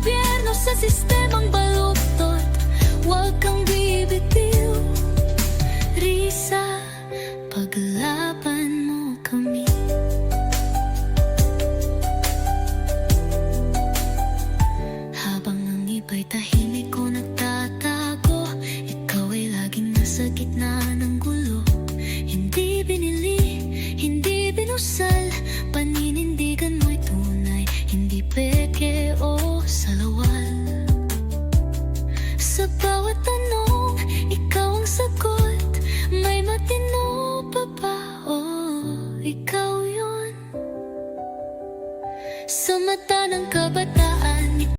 gobyerno sa sistemang baluktot. Huwag kang bibitiw Risa, paglaban mo kami. Habang ang iba'y tahimik ko nagtatago. Ikaw ay laging nasa gitna ng gulo. Hindi binili, hindi binusay o salawal Sa bawat tanong Ikaw ang sagot. May matino pa ba? Ikaw yon Sa mata ng kabataan